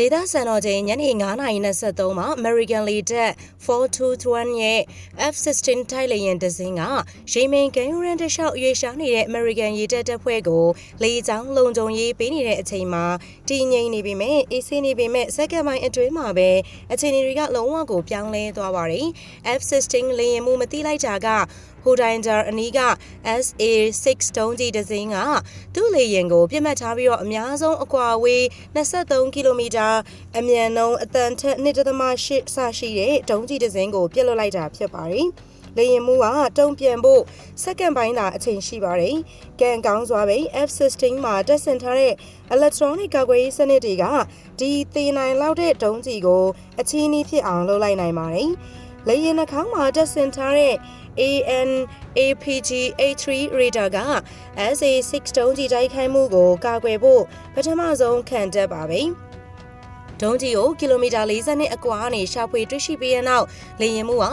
ဒေတာစံတော်ချိန်ညနေ9:23မှာ American လေတပ်421ရဲ့ F-16 တိုက်လေယာဉ်တစ်စင်းကရေမင်ကန်ယူရန်တလျှောက်ရွေရှားနေတဲ့ American ရေတပ်တပ်ဖွဲ့ကိုလေကြောင်းလုံခြုံရေးပေးနေတဲ့အချိန်မှာတည်ငြိမ်နေပေမဲ့အေးဆေးနေပေမဲ့စက္ကန့်ပိုင်းအတွင်းမှာပဲအခြေအနေတွေကလုံးဝကိုပြောင်းလဲသွားပါတယ်။ F-16 လေယာဉ်မှုမတိလိုက်တာက ဟိုဒိုင်ဂျာအနီးက SA6 တုံးကြီးတစ်စင်းကသူ့လေယာဉ်ကိုပြစ်မှတ်ထားပြီးတော့အများဆုံးအကွာအဝေး23ကီလိုမီတာအမြန်နှုန်းအတန်ထက်1.8ဆရှိတဲ့တုံးကြီးတစ်စင်းကိုပြစ်လွတ်လိုက်တာဖြစ်ပါတယ်။လေယာဉ်မှုကတုံ့ပြန်ဖို့စက္ကန့်ပိုင်းသာအချိန်ရှိပါတယ်။ကန်ကောင်းစွာပဲ F16 မှာတက်ဆင်ထားတဲ့ electronic ကာကွယ်ရေးစနစ်တွေကဒီသေးနိုင်လောက်တဲ့တုံးကြီးကိုအချီးနှီးဖြစ်အောင်လုပ်လိုက်နိုင်ပါတယ်။လေယာဉ်နှာခေါင်းမှာတက်ဆင်ထားတဲ့ AN APG A3 radar က SA6 တုံးကြီးတိုက်ခိုက်မှုကိုကာကွယ်ဖို့ပထမဆုံးခံတက်ပါပဲ။ဒုံးကြီးကိုကီလိုမီတာ40နဲ့အကွာကနေရှာဖွေတွေ့ရှိပြီးတဲ့နောက်လေယာဉ်မှုက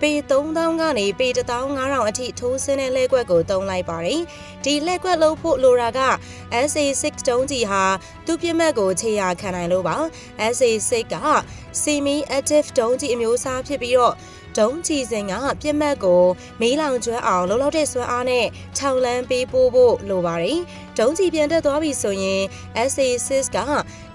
ပေ3000ကနေပေ15000အထိထိုးဆင်းတဲ့လှည့်ကွက်ကိုတုံးလိုက်ပါတယ်။ဒီလှည့်ကွက်လုံးဖို့လိုတာက SA6 ဒုံးကြီးဟာသူ့ပြစ်မှတ်ကိုခြေရာခံနိုင်လို့ပါ SA6 က semi active ဒုံးကြီးအမျိုးအစားဖြစ်ပြီးတော့ ဒုံးချီစင်ကပြစ်မှတ်ကိုမေးလောင်ကျွမ်းအောင်လှုပ်လှုပ်တဲ့စွမ်းအားနဲ့6လမ်းပေးပို့ဖို့လိုပါတယ်။ဒုံးချီပြန်တက်သွားပြီဆိုရင် SA6 က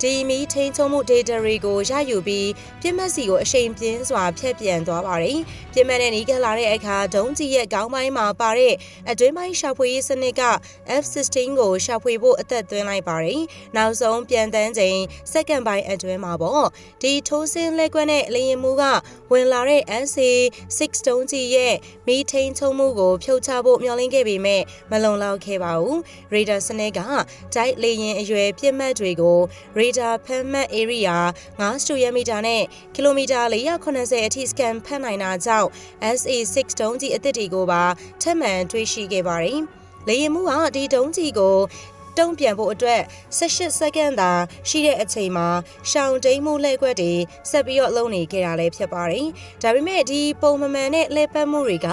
ဒီမီထိန်ချုံမှု data တွေကိုရယူပြီးပြစ်မှတ်စီကိုအရှိန်ပြင်းစွာဖျက်ပြန်သွားပါတယ်။ပြစ်မှတ်နဲ့နီးကပ်လာတဲ့အခါဒုံးချီရဲ့ခေါင်းပိုင်းမှာပါတဲ့အတွင်းပိုင်းရှာဖွေရေးစနစ်က F16 ကိုရှာဖွေဖို့အသက်သွင်းလိုက်ပါတယ်။နောက်ဆုံးပြန်တန်းချိန်စက္ကန့်ပိုင်းအတွင်းမှာပေါ့ဒီထိုးစင်းလက်ကွက်နဲ့လေရင်မှုကဝင်လာတဲ့ SA 6တုံးကြီးရဲ့မီထိန်ချုံမှုကိုဖြုတ်ချဖို့မျှော်လင့်ခဲ့ပေမဲ့မလုံလောက်ခဲ့ပါဘူး။ radar စနစ်ကတိုက်လေရင်အရွယ်ပြစ်မှတ်တွေကို radar ဖမ်းမှတ် area 9စတူရမီတာနဲ့ကီလိုမီတာ480အထိ scan ဖတ်နိုင်တာကြောင့် SA6 တုံးကြီးအသစ်တွေကိုပါထပ်မံတွေ့ရှိခဲ့ပါတယ်။လေရင်မှုကဒီတုံးကြီးကို တုံ့ပြန်ဖို့အတွက်18စက္ကန့်သာရှိတဲ့အချိန်မှာရှောင်းတိန်မှုလှည့်ကွက်တွေဆက်ပြီးတော့လုံးနေခဲ့တာလည်းဖြစ်ပါတယ်။ဒါပေမဲ့ဒီပုံမမှန်တဲ့လှည့်ပတ်မှုတွေက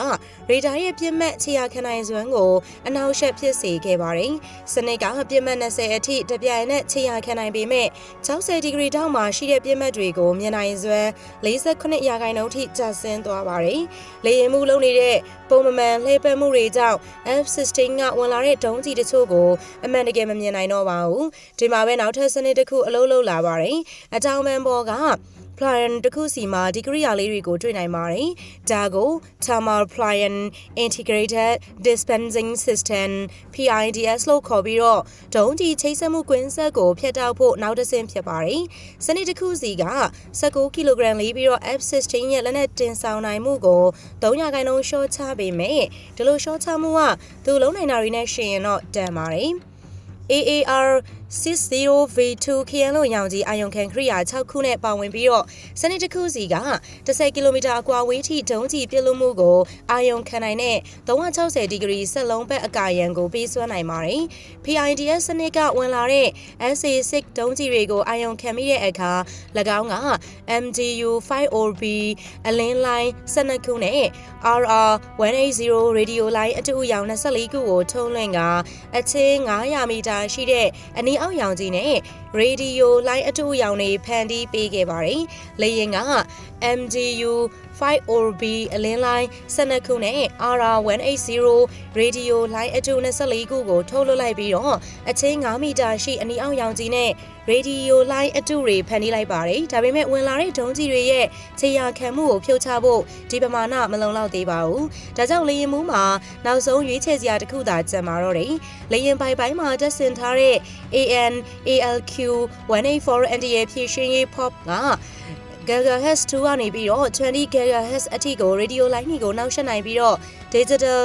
ရေဒါရဲ့ပြစ်မှတ်ခြေရာခံနိုင်စွမ်းကိုအနောက်ရှက်ဖြစ်စေခဲ့ပါတယ်။စနစ်ကပြစ်မှတ်20အထိတပြိုင်နက်ခြေရာခံနိုင်ပေမဲ့60ဒီဂရီတောင်မှရှိတဲ့ပြစ်မှတ်တွေကိုမြင်နိုင်စွမ်း48ရာခိုင်နှုန်းထိကျဆင်းသွားပါတယ်။လေရင်မှုလုံးနေတဲ့ပုံမမှန်လှည့်ပတ်မှုတွေကြောင့် F16 ကဝင်လာတဲ့ဒုံးကြီးတချို့ကိုအမှန်တကယ်မမြင်နိုင်တော့ပါဘူးဒီမှာပဲနောက်ထပ်စနစ်တစ်ခုအလုံးလုံးလာပါတယ်အတောင်ပံပေါ်က Plion တခုစီမှာဒီကရိယာလေးတွေကိုတွေ့နိုင်ပါတယ်။ဒါကို Thermal Plion Integrated Dispensing System PIDS လို့ခေါ်ပြီးတော့ဒုံးကြီးချိတ်ဆက်မှုကွင်းဆက်ကိုဖျက်တောက်ဖို့နောက်တစ်ဆင့်ဖြစ်ပါတယ်။စနစ်တစ်ခုစီက19ကီလိုဂရမ်လေးပြီးတော့ F16 ရဲ့လက်နက်တင်ဆောင်နိုင်မှုကို300ခိုင်နှုန်းရှော့ချပေမဲ့ဒီလိုရှော့ချမှုကသူလုံးနိုင်တာတွေနဲ့ရှင်ရင်တော့တန်ပါတယ်။ AAR 60V2 ခရန်လို့ရောင်ကြီးအာယုံခံခရိယာ6ခုနဲ့ပါဝင်ပြီးတော့စနစ်တစ်ခုစီက10ကီလိုမီတာအကွာဝေးထိဒုံးကြီးပြစ်လို့မှုကိုအာယုံခံနိုင်တဲ့360ဒီဂရီဆက်လုံးဘက်အကာရန်ကိုပေးစွမ်းနိုင်ပါတယ်။ PIDS စနစ်ကဝင်လာတဲ့ SA6 ဒုံးကြီးတွေကိုအာယုံခံမိတဲ့အခါ၎င်းက MGU 5OB အလင်းလိုင်း12ခုနဲ့ RR180 ရေဒီယိုလိုင်းအတူအယောင်24ခုကိုထုံးလွှင့်ကအချင်း900မီတာရှိတဲ့အနီးအောက်ရောင်ကြီးနဲ့ရေဒီယိုလိုင်းအတူရောင်တွေဖန်တီးပေးခဲ့ပါတယ်။လေရင်က MGU 5OB အလင်းလိုင်း12ခုနဲ့ RR180 ရေဒီယိုလိုင်းအတူ24ခုကိုထုတ်လွှတ်လိုက်ပြီးတော့အချင်း9မီတာရှိအနီးအောက်ရောင်ကြီးနဲ့ရေဒီယိုလိုင်းအတူတွေဖန်တီးလိုက်ပါတယ်။ဒါပေမဲ့ဝင်လာတဲ့ဒုံးကြီးတွေရဲ့ခြေရာခံမှုကိုဖြုတ်ချဖို့ဒီပမာဏမလုံလောက်သေးပါဘူး။ဒါကြောင့်လေရင်မှုမှာနောက်ဆုံးရွေးချယ်စရာတစ်ခုသာကျန်ပါတော့တယ်။လေရင်ပိုင်ပိုင်းမှာတက်ဆင်ထားတဲ့ AN ALQ 184 NDA ဖြည့်ရှင်းရေး pop က GHz 2ကနေပြီးတော့20 GHz အထိကို radio line ကိုနှောက်ယှက်နိုင်ပြီးတော့ digital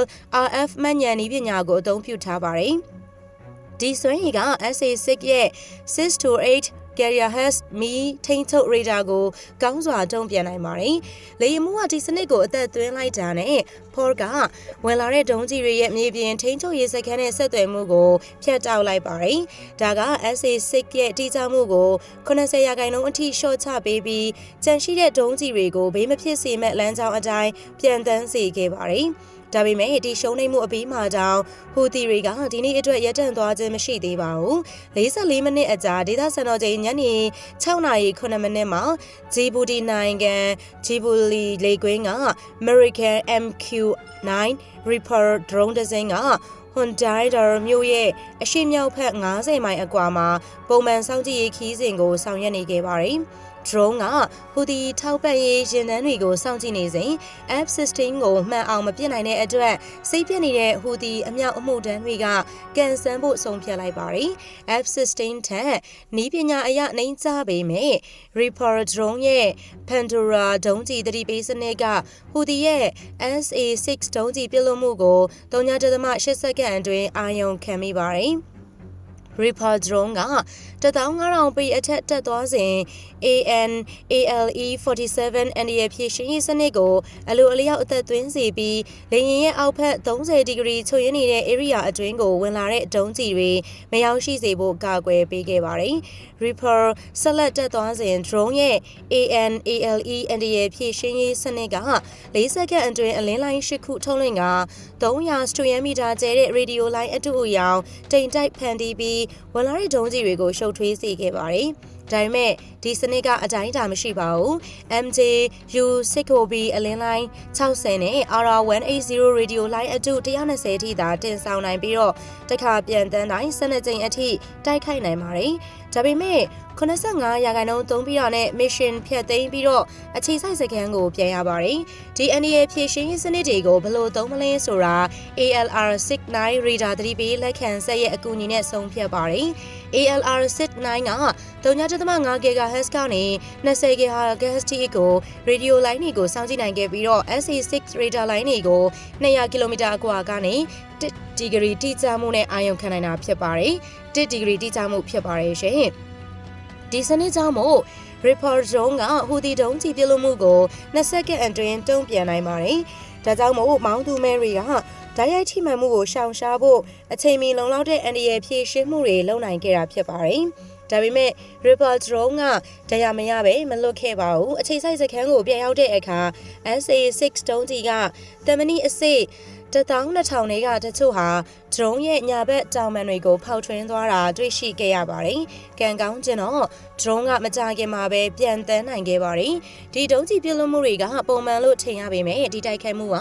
RF မှတ်ဉာဏ်ဤပညာကိုအသုံးပြုထားပါတယ်။ဒီစွမ်းရည်က SA6 ရဲ့6 to 8 Carrier has မီထိန်ချုပ် radar ကိုကောင်းစွာတုံ့ပြန်နိုင်ပါတယ်။လေယာဉ်မှုကဒီစနစ်ကိုအသက်သွင်းလိုက်တာနဲ့ Ford ကဝင်လာတဲ့ဒုံးကြီးတွေရဲ့မြေပြင်ထိန်ချုပ်ရေးစခန်းနဲ့ဆက်သွယ်မှုကိုဖျက်တောက်လိုက်ပါတယ်။ဒါက SA6 ရဲ့တိကျမှုကို80ရာခိုင်နှုန်းအထိလျှော့ချပေးပြီးကြန့်ရှိတဲ့ဒုံးကြီးတွေကိုဘေးမဖြစ်စေမဲ့လမ်းကြောင်းအတိုင်းပြန်တန်းစေခဲ့ပါတယ်။ဒါပေမဲ့ဒီရှုံးနိမ့်မှုအပြီးမှာတောင်ဟူသီတွေကဒီနေ့အတွက်ရပ်တန့်သွားခြင်းမရှိသေးပါဘူး44မိနစ်အကြာဒေသစံတော်ချိန်ညနေ6နာရီ9မိနစ်မှာဂျီဘူတီနိုင်ငံဂျီဘူလီလေကွင်းက American MQ-9 Reaper drone တစ်စင်းက Hyundai ဒရမြို့ရဲ့အရှိမြောက်ဖက်90မိုင်အကွာမှာပုံမှန်စောင့်ကြည့်ရေးခီးစဉ်ကိုဆောင်ရွက်နေခဲ့ပါတယ်။ drone ကဟူဒီထောက်ပံ့ရေးရင်တန်းတွေကိုစောင့်ကြည့်နေစဉ် F16 ကိုမှန်အောင်မပြစ်နိုင်တဲ့အတွက်စိတ်ပြက်နေတဲ့ဟူဒီအမြောက်အမှုတန်းတွေကကန်ဆန်းဖို့ဆုံးဖြတ်လိုက်ပါတယ်။ F16 ထက်နီးပညာအရနှိမ့်ချပေမဲ့ Reaper drone ရဲ့ Pandora ဒုံးကျည်သတိပေးစနစ်ကဟူဒီရဲ့ SA6 ဒုံးကျည်ပစ်လွှတ်မှုကို3.8စက္ကန့်အတွင်းအာရုံခံမိပါတယ်။ Reaper drone က15000ပေအထက်တက်သွားစဉ် AN ALE 47အန်ဒီရဲ့ဖြည့်ရှင်ရေးစနစ်ကိုအလိုအလျောက်အသက်သွင်းစေပြီးလေယာဉ်ရဲ့အောက်ဖက်30ဒီဂရီချို့ရင်းနေတဲ့ area အတွင်းကိုဝင်လာတဲ့ဒုံးကျည်တွေမရောက်ရှိစေဖို့ကာကွယ်ပေးခဲ့ပါတယ်။ Reaper ဆက်လက်တက်သွားစဉ် drone ရဲ့ AN ALE အန်ဒီရဲ့ဖြည့်ရှင်ရေးစနစ်က4စက္ကန့်အတွင်းအလင်းလိုင်း၈ခုထုတ်လွှင့်က300စတူယမ်မီတာကျဲတဲ့ရေဒီယိုလိုင်းအတူအယောင်တိမ်တိုက်ဖန်တီးပြီးဝန်လာရီဒုံးကြီးတွေကိုရှုပ်ထွေးစေခဲ့ပါတယ်။ဒါပေမဲ့ဒီစနစ်ကအတိုင်းအတာမရှိပါဘူး MJ U6OB အလင်းလိုင်း60နဲ့ R180 radio line အတူ120ထိသာတင်ဆောင်နိုင်ပြီးတော့တခါပြန်တန်းတိုင်း12ကြိမ်အထိတိုက်ခိုက်နိုင်ပါတယ် ဒါပေမဲ့85ရာခိုင်နှုန်းသုံးပြီးတော့နဲ့ mission ဖြတ်သိမ်းပြီးတော့အခြေစိုက်စခန်းကိုပြန်ရပါတယ်။ဒီ NDA ဖြည့်ရှင်းရေးစနစ်တွေကိုဘယ်လိုသုံးမလဲဆိုတာ ALR69 radar 3B လက်ခံဆက်ရဲ့အကူအညီနဲ့ဆုံးဖြတ်ပါတယ်။ ALR69 က3.5 GHz ကနေ20 GHz ထိကို radio line တွေကိုစောင့်ကြည့်နိုင်ခဲ့ပြီးတော့ SA6 radar line တွေကို200 km အကွာကနေ1ဒီဂရီတိကျမှုနဲ့အာရုံခံနိုင်တာဖြစ်ပါတယ်။ 1ဒီဂရီတိကျမှုဖြစ်ပါတယ်ရှင်။ဒီစနစ်ကြောင့်မို့ Reaper drone ကဟူဒီဒုံးကြည့်ပြလို့မှုကို20စက္ကန့်အတွင်းတုံ့ပြန်နိုင်ပါတယ်။ဒါကြောင့်မို့မောင်သူမဲရီကဓာတ်ရိုက်ထိမှန်မှုကိုရှောင်ရှားဖို့အချိန်မီလုံလောက်တဲ့အန်ဒီရဲ့ဖြည့်ရှင်းမှုတွေလုပ်နိုင်ခဲ့တာဖြစ်ပါတယ်။ဒါပေမဲ့ Ripple drone ကတရားမရပဲမလွတ်ခဲ့ပါဘူးအချိန်ဆိုင်စခန်းကိုပြန်ရောက်တဲ့အခါ SA6 တုံးကြီးကတမနီအစစ် 12000တွေကတချို့ဟာ drone ရဲ့ညာဘက်တောင်ပံတွေကိုဖောက်ထွင်းသွားတာတွေ့ရှိခဲ့ရပါတယ်။ကံကောင်းခြင်းတော့ drone ကမကြခင်မှာပဲပြန်တန်းနိုင်ခဲ့ပါတယ်။ဒီဒုံးကျည်ပြစ်လွတ်မှုတွေကပုံမှန်လို့ထင်ရပေမဲ့ဒီတိုက်ခိုက်မှုက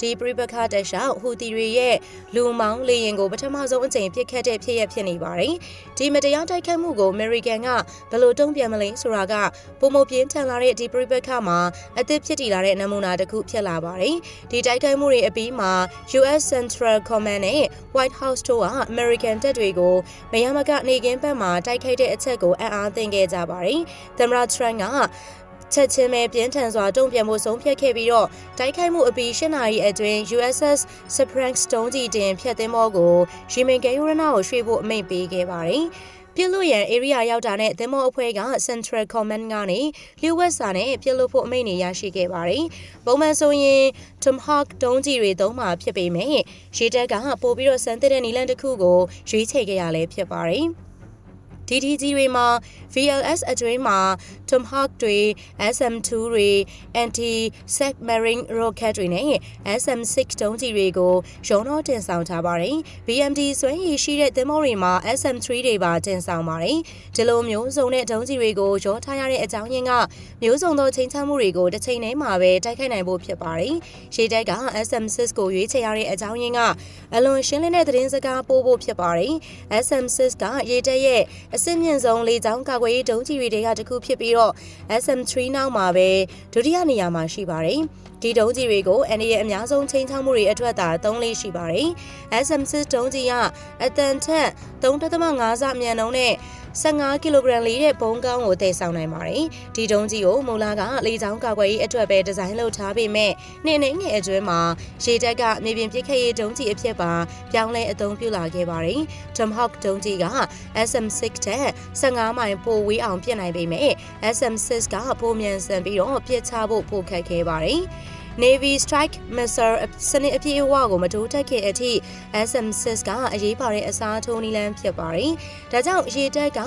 ဒီပရိပခတက်ရှောက်ဟူတီတွေရဲ့လူမောင်းလေရင်ကိုပထမဆုံးအကြိမ်ပြစ်ခတ်တဲ့ဖြစ်ရဖြစ်နေပါတယ်။ဒီမတရားတိုက်ခိုက်မှုကို American ကဘယ်လိုတုံ့ပြန်မလဲဆိုတာကပုံမပြင်းထန်လာတဲ့ဒီပရိပခမှာအသစ်ဖြစ်တည်လာတဲ့နမူနာတစ်ခုဖြစ်လာပါတယ်။ဒီတိုက်ခိုက်မှုတွေအပြီးမှာ US Central Command နဲ့ White House တို့က American တပ်တွေကိုမရမကနေကင်းဘက်မှာတိုက်ခိုက်တဲ့အချက်ကိုအံ့အားသင့်ခဲ့ကြပါတယ်။သမ္မတ Trump ကချက်ချင်းပဲပြင်းထန်စွာတုံ့ပြန်မှုဆုံးဖြတ်ခဲ့ပြီးတော့တိုက်ခိုက်မှုအပြီး၈နာရီအတွင်း USS Sprang Stone ကြီးတင်ဖြတ်သင်းဘောကိုရီမင်ကဲယူရနာကိုရွှေ့ဖို့အမိန့်ပေးခဲ့ပါတယ်။ ပြစ်လို့ရန် area ရောက်တာနဲ့သင်္ဘောအဖွဲ့က Central Command ကနေလျှို့ဝှက်စာနဲ့ပြစ်လို့ဖို့အမိန့်တွေရရှိခဲ့ပါတယ်။ပုံမှန်ဆိုရင် Tomahawk ဒုံးကျည်တွေသုံးမှာဖြစ်ပေမဲ့ရေတပ်ကပို့ပြီးတော့စမ်းသစ်တဲ့နီလန်တစ်ခုကိုရွေးချယ်ခဲ့ရလဲဖြစ်ပါတယ်။ DDG တွေမှာ VLS အတွင်းမှာ Tomahawk တွေ SM2 တွေ Anti Submarine Rocket တွေနဲ့ SM6 ဒုံးကျည်တွေကိုရုံးတော့တင်ဆောင်ထားပါတယ်။ BMD ဆွဲရည်ရှိတဲ့သင်္ဘောတွေမှာ SM3 တွေပါတင်ဆောင်ပါတယ်။ဒီလိုမျိုးစုံတဲ့ဒုံးကျည်တွေကိုရောထားရတဲ့အကြောင်းရင်းကမျိုးစုံသောချိန်ချမှုတွေကိုတစ်ချိန်တည်းမှာပဲတိုက်ခိုက်နိုင်ဖို့ဖြစ်ပါတယ်။ရှေ့တက်က SM6 ကိုရွေးချယ်ရတဲ့အကြောင်းရင်းကအလွန်ရှင်းလင်းတဲ့သတင်းစကားပို့ဖို့ဖြစ်ပါတယ်။ SM6 ကရေတပ်ရဲ့အစစ်မြင့်ဆုံးလေကြောင်းကာကွယ်ရေးဒုံးကျည်တွေထဲကတစ်ခုဖြစ်ပြီးတော့ SM3 နောက်မှာပဲဒုတိယနေရာမှာရှိပါတယ်။ ဒီဒုံးကျည်တွေကိုအန်ဒီရဲ့အများဆုံးချိန်ချောက်မှုတွေအတွက်သာသုံးလေးရှိပါတယ်။ SM6 ဒုံးကျည်ကအတန်ထက်3.5ဆမြန်နှုန်းနဲ့15ကီလိုဂရမ်လေးတဲ့ဘုံကောင်းကိုတည်ဆောင်နိုင်ပါတယ်။ဒီဒုံးကြီးကိုမူလာကလေကြောင်းကာကွယ်ရေးအတွက်ပဲဒီဇိုင်းလုပ်ထားပေမဲ့နှစ်နေငယ်အတွင်းမှာရေတပ်ကမြေပြင်ပစ်ခတ်ရေးဒုံးကြီးအဖြစ်ပါပြောင်းလဲအသုံးပြုလာခဲ့ပါတယ်။ Tomahawk ဒုံးကြီးက SM6 ထက်15မိုင်ပိုဝေးအောင်ပစ်နိုင်ပေမဲ့ SM6 ကပိုမြန်ဆန်ပြီးတော့ပစ်ချဖို့ပိုခက်ခဲပါတယ်။ Navy Strike Missile စနစ်အပြည့်အဝကိုမတိုးတက်ခင်အထိ SM6 ကအရေးပါတဲ့အစားထိုးနည်းလမ်းဖြစ်ပါတယ်။ဒါကြောင့်ရေတပ်က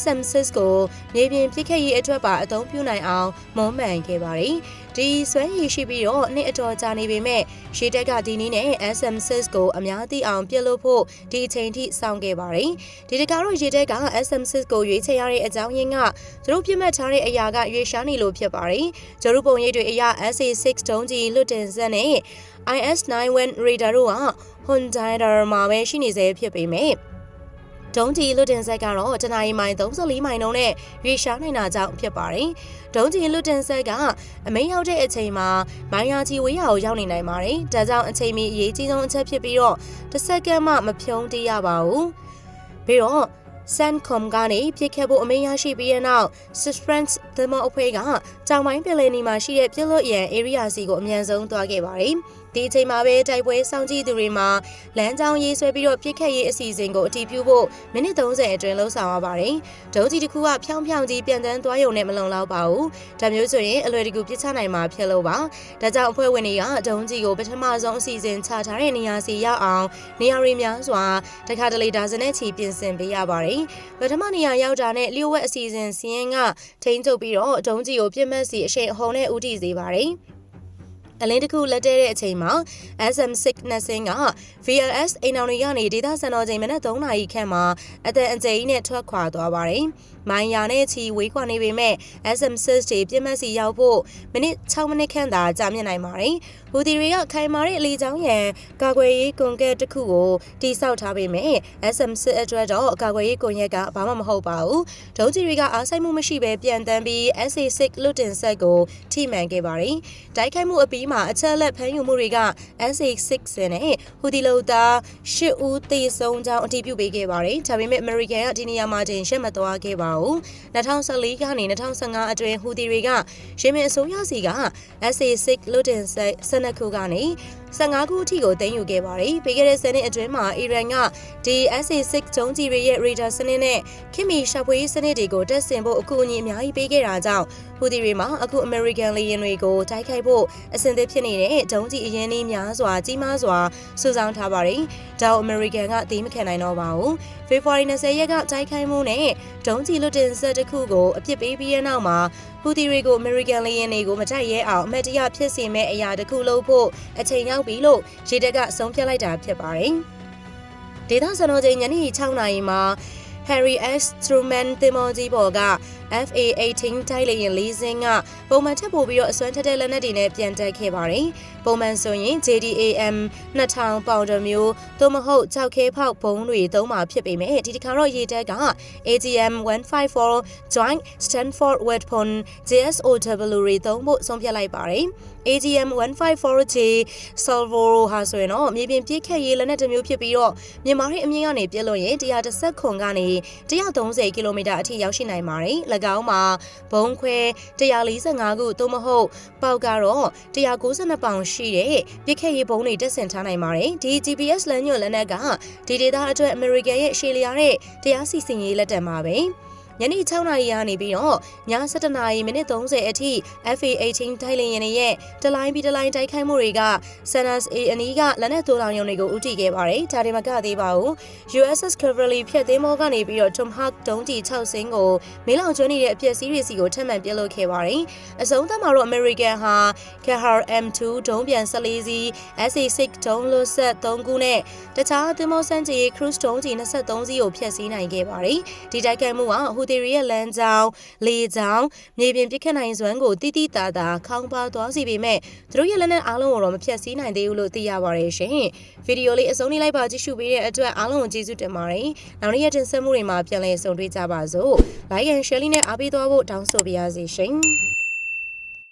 SM6 ကိုမြေပြင်ပစ်ခတ်ရေးအတွက်ပါအသုံးပြုနိုင်အောင်မွမ်းမံခဲ့ပါတယ်။ဒီဆွဲရည်ရှိပြီးတော့နှစ်အတော်ကြာနေပေမဲ့ရေတပ်ကဒီနည်းနဲ့ SM6 ကိုအများသိအောင်ပြစ်လို့ဖို့ဒီအချိန်ထိစောင့်ခဲ့ပါတယ်။ဒီတကတော့ရေတပ်က SM6 ကိုရွေးချယ်ရတဲ့အကြောင်းရင်းကသူတို့ပြစ်မှတ်ထားတဲ့အရာကရွေရှားနေလို့ဖြစ်ပါတယ်။ဂျေရုပုံရိပ်တွေအရ SA6 တုံးကြီးလွတ်တင်စက်နဲ့ IS91 Radar တို့က Hyundai မှာပဲရှိနေစေဖြစ်ပေမဲ့ ဒုံးကြီးလွတ်တင်ဆက်ကတော့တနအီမိုင်34မိုင်နှုန်းနဲ့ရွေရှားနိုင်တာကြောင့်ဖြစ်ပါတယ်။ဒုံးကြီးလွတ်တင်ဆက်ကအမိန်ရောက်တဲ့အချိန်မှာမိုင်ယာကြီးဝေးရာကိုရောက်နေနိုင်ပါတယ်။ဒါကြောင့်အချိန်မီအရေးကြီးဆုံးအချက်ဖြစ်ပြီးတော့တစ်စက္ကန့်မှမဖြုံးတရပါဘူး။ပြီးတော့ Sancom ကနေပြစ်ခတ်ဖို့အမိန့်ရရှိပြီးတဲ့နောက် Suspense သမအဖွဲ့ကကြောင်ပိုင်းပင်လယ်နီမှာရှိတဲ့ပြစ်လို့ရန် area စီကိုအမြန်ဆုံးသွားခဲ့ပါတယ်။ ဒီအချိန်မှာပဲတိုက်ပွဲစောင့်ကြည့်သူတွေမှာလမ်းကြောင်းရေးဆွဲပြီးတော့ပြစ်ခတ်ရေးအစီအစဉ်ကိုအတည်ပြုဖို့မိနစ်30အတွင်းလှုပ်ဆောင်ရပါတယ်။ဒုံးကြီးတစ်ခုကဖြောင်းဖြောင်းကြီးပြန်တန်းသွားရုံနဲ့မလုံလောက်ပါဘူး။ဒါမျိုးဆိုရင်အလွယ်တကူပြစ်ချနိုင်မှာဖြစ်လို့ပါ။ဒါကြောင့်အဖွဲ့ဝင်တွေကဒုံးကြီးကိုပထမဆုံးအစီအစဉ်ချထားတဲ့နေရာစီရောက်အောင်နေရာတွေများစွာတခါတလေဒါဇင်နဲ့ချီပြင်ဆင်ပေးရပါတယ်။ပထမနေရာရောက်တာနဲ့လျှို့ဝှက်အစီအစဉ်စီးရင်ကထိန်းချုပ်ပြီးတော့ဒုံးကြီးကိုပြစ်မှတ်စီအရှိန်အဟုန်နဲ့ဦးတည်စေပါတယ်။ အလင်းတစ်ခုလက်တဲတဲ့အချိန်မှာ SM6 နှစ်စင်းက VLS အိမ်အောင်တွေကနေဒေသစံတော်ချိန်မနက်3နာရီခန့်မှာအတန်အကျိန်နဲ့ထွက်ခွာသွားပါတယ်။မိုင်ယာနဲ့ချီဝေးခွာနေပေမဲ့ SM6 တွေပြစ်မှတ်စီရောက်ဖို့မိနစ်6မိနစ်ခန့်သာကြာမြင့်နိုင်ပါတယ်။ ဟူဒီတွေကခိုင်မာတဲ့အလီချောင်းရန်ကာကွယ်ရေးကွန်ကက်တစ်ခုကိုတိစောက်ထားပေမဲ့ SM6 အတွက်တော့ကာကွယ်ရေးကွန်ရက်ကဘာမှမဟုတ်ပါဘူး။ဒုံးကြီးတွေကအားဆိုင်မှုမရှိဘဲပြန်တန်းပြီး SA6 လွတ်တင်ဆက်ကိုထိမှန်ခဲ့ပါတယ်။တိုက်ခိုက်မှုအပြီးမှာအချက်လက်ဖမ်းယူမှုတွေက SA6 နဲ့ဟူဒီလိုသား၈ဦးသေဆုံးကြောင်းအတည်ပြုပေးခဲ့ပါတယ်။ဒါပေမဲ့ American ကဒီနေရာမှာတင်ရှက်မသွားခဲ့ပါဘူး။2014ကနေ2015အတွင်းဟူဒီတွေကရေမင်အစိုးရစီက SA6 လွတ်တင်ဆက်12ခုကနေ 15ခုအထိကိုတင်ယူခဲ့ပါတယ်။ပြီးခဲ့တဲ့စနစ်အတွင်းမှာအီရန်ကဒီ SA6 ဂျုံးကြီးတွေရဲ့ radar စနစ်နဲ့ခင်မီရှာဖွေရေးစနစ်တွေကိုတက်ဆင်ဖို့အကူအညီအများကြီးပေးခဲ့တာကြောင့်ဟူဒီတွေမှာအခု American လေယာဉ်တွေကိုတိုက်ခိုက်ဖို့အဆင်သင့်ဖြစ်နေတဲ့ဂျုံးကြီးအရင်လေးများစွာကြီးမားစွာစုဆောင်းထားပါတယ်။ဒါ American ကသိမခံနိုင်တော့ပါဘူး။ February 20ရက်ကတိုက်ခိုက်မှုနဲ့ဂျုံးကြီးလွတ်တင်ဆက်တစ်ခုကိုအပြစ်ပေးပြီးတဲ့နောက်မှာဟူဒီတွေကို American လေယာဉ်တွေကိုမတိုက်ရဲအောင်အမတ်တရဖြစ်စေမဲ့အရာတစ်ခုလုပ်ဖို့အချိန်ရောက်ပြီလို့ရေတပ်ကဆုံးဖြတ်လိုက်တာဖြစ်ပါတယ်။ဒေသစံတော်ချိန်ညနေ6နာရီမှာ Harry S. Truman တင်မောကြီးပေါ်က FA-18 တိုက်လေယာဉ်လေးစင်းကပုံမှန်ထပ်ပို့ပြီးတော့အစွမ်းထက်တဲ့လက်နက်တွေနဲ့ပြန်တက်ခဲ့ပါတယ်။ပုံမှန်ဆိုရင် JDAM 2000ပေါင်တမျိုးသို့မဟုတ်ကြောက်ခဲဖောက်ဘုံတွေသုံးမှာဖြစ်ပေမဲ့ဒီတစ်ခါတော့ရေတပ်က AGM 154 Joint Stanford Weapon JSOW တွေသုံးဖို့ဆုံးဖြတ်လိုက်ပါတယ်။ AGM 154J Salvo ဟာဆိုရင်တော့မြေပြင်ပြည့်ခက်ရေးလက်နက်တစ်မျိုးဖြစ်ပြီးတော့မြန်မာရဲ့အမြင့်ကနေပြည့်လို့ရင်130ခွန်ကနေ130ကီလိုမီတာအထိရောက်ရှိနိုင်ပါတယ်။၎င်းမှာဘုံခွဲ145ခုသို့မဟုတ်ပေါက်ကတော့192ပေါင်ရှိတဲ့ပြစ်ခတ်ရေးဘုံတွေတက်ဆင်ထားနိုင်ပါတယ်ဒီ GPS လမ်းညွှန်လက်နက်ကဒီဒေတာအတွက် American ရဲ့ရှေ့လျားတဲ့တရားစီရင်ရေးလက်ထက်မှာပဲ ညနေ6နာရီကနေပြီးတော့ည7နာရီမိနစ်30အထိ FA18 တိုက်လင်ရင်ရဲ့တလိုင်းပြီးတလိုင်းတိုက်ခိုက်မှုတွေက Sanas A အနီးကလက်နက်သိုးလောင်ရုံတွေကိုဦးတည်ခဲ့ပါတယ်။ဒါတွေမကသေးပါဘူး။ USS Cavalry ဖြတ်သင်းမောကနေပြီးတော့ Tomahawk ဒုံးကျည်6စင်းကိုမေးလောင်ကျွမ်းနေတဲ့အပျက်စီးတွေစီကိုထပ်မံပြစ်လုပ်ခဲ့ပါတယ်။အဆုံးသတ်မှာတော့ American ဟာ Kahar M2 ဒုံးပြန်14စီး SA6 ဒုံးလွတ်ဆက်3ခုနဲ့တခြားသင်္ဘောစမ်းကြီး cruise ဒုံးကျည်23စီးကိုဖျက်ဆီးနိုင်ခဲ့ပါတယ်။ဒီတိုက်ခိုက်မှုကဟူသီရီရဲ့လမ်းကြောင်းလေကြောင်းမြေပြင်ပစ်ခတ်နိုင်စွမ်းကိုတိတိတသာခေါင်းပါသွားစီပေမဲ့သူတို့ရဲ့လက်နက်အားလုံးကိုတော့မဖျက်ဆီးနိုင်သေးဘူးလို့သိရပါတယ်ရှင်။ဗီဒီယိုလေးအဆုံးလေးလိုက်ပါကြည့်ရှုပေးတဲ့အတွက်အားလုံးကိုကျေးဇူးတင်ပါတယ်။နောက်နေ့ရက်တင်ဆက်မှုတွေမှာပြန်လည်ဆုံတွေ့ကြပါစို့။ like and share လေးနဲ့အားပေးသွားဖို့တောင်းဆိုပါရစေရှင်။